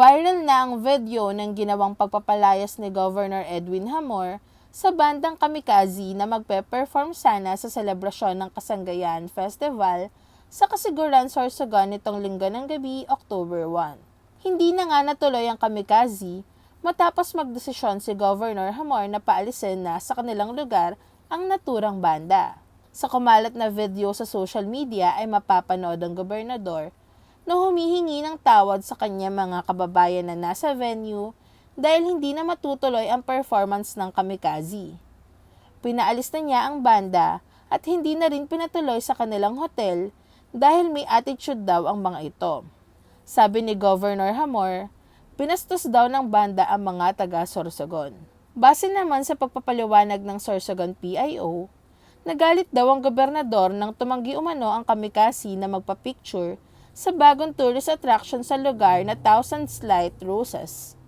Viral na ang video ng ginawang pagpapalayas ni Governor Edwin Hamor sa bandang Kamikaze na magpe-perform sana sa selebrasyon ng Kasanggayan Festival sa Kasiguran Sorsogon nitong linggo ng gabi, October 1. Hindi na nga natuloy ang Kamikaze matapos magdesisyon si Governor Hamor na paalisin na sa kanilang lugar ang naturang banda. Sa kumalat na video sa social media ay mapapanood ang gobernador na humihingi ng tawad sa kanya mga kababayan na nasa venue dahil hindi na matutuloy ang performance ng kamikaze. Pinaalis na niya ang banda at hindi na rin pinatuloy sa kanilang hotel dahil may attitude daw ang mga ito. Sabi ni Governor Hamor, pinastos daw ng banda ang mga taga Sorsogon. Base naman sa pagpapaliwanag ng Sorsogon PIO, nagalit daw ang gobernador nang tumanggi umano ang kamikasi na magpa-picture sa bagong tourist attraction sa lugar na Thousand Slight Roses.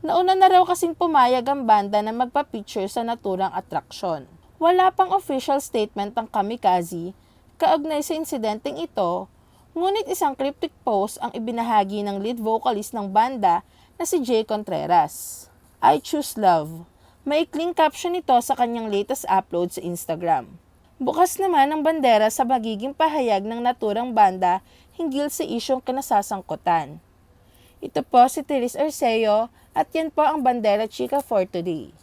Nauna na raw kasing pumayag ang banda na magpa-picture sa naturang attraksyon. Wala pang official statement ang kamikaze kaugnay sa insidenteng ito, ngunit isang cryptic post ang ibinahagi ng lead vocalist ng banda na si Jay Contreras. I choose love. Maikling caption ito sa kanyang latest upload sa Instagram. Bukas naman ang bandera sa magiging pahayag ng naturang banda hinggil sa isyong kinasasangkutan. Ito po si Teres Arceo at yan po ang Bandera Chica for today.